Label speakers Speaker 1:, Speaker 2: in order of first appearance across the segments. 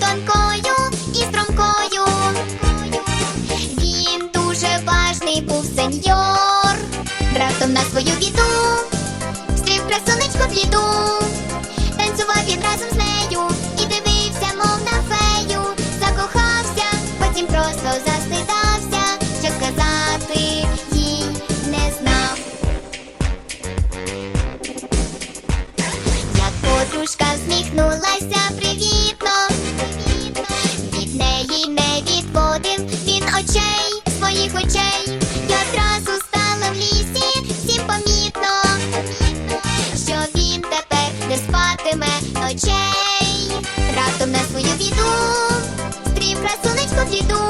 Speaker 1: тонкою і стромкою. Він дуже важний був сеньор. Раптом на свою біду стрів красунечко бліду. Танцював він разом з нею і дивився, мов на фею. Закохався, потім просто застидався, що казати їй не знав. Як подружка всміхнулась. Очей. Раптом на свою біду стрім красунечко в ліду.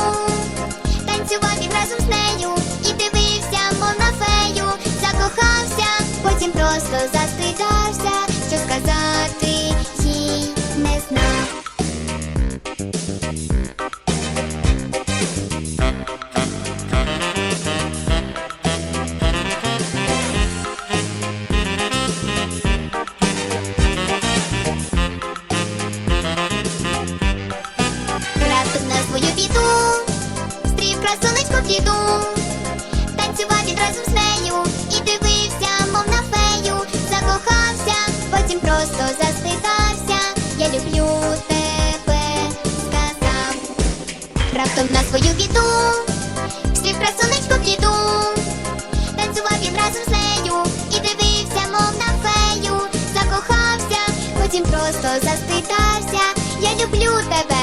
Speaker 1: Танцював він разом з нею і дивився, мов на фею. Закохався, потім просто застидався, з нею і дивився, мов на фею. Закохався, потім просто застидався. Я люблю тебе, сказав. Раптом на свою біду стрів красунечко в ліду. Танцював він разом з нею і дивився, мов на фею. Закохався, потім просто застидався. Я люблю тебе,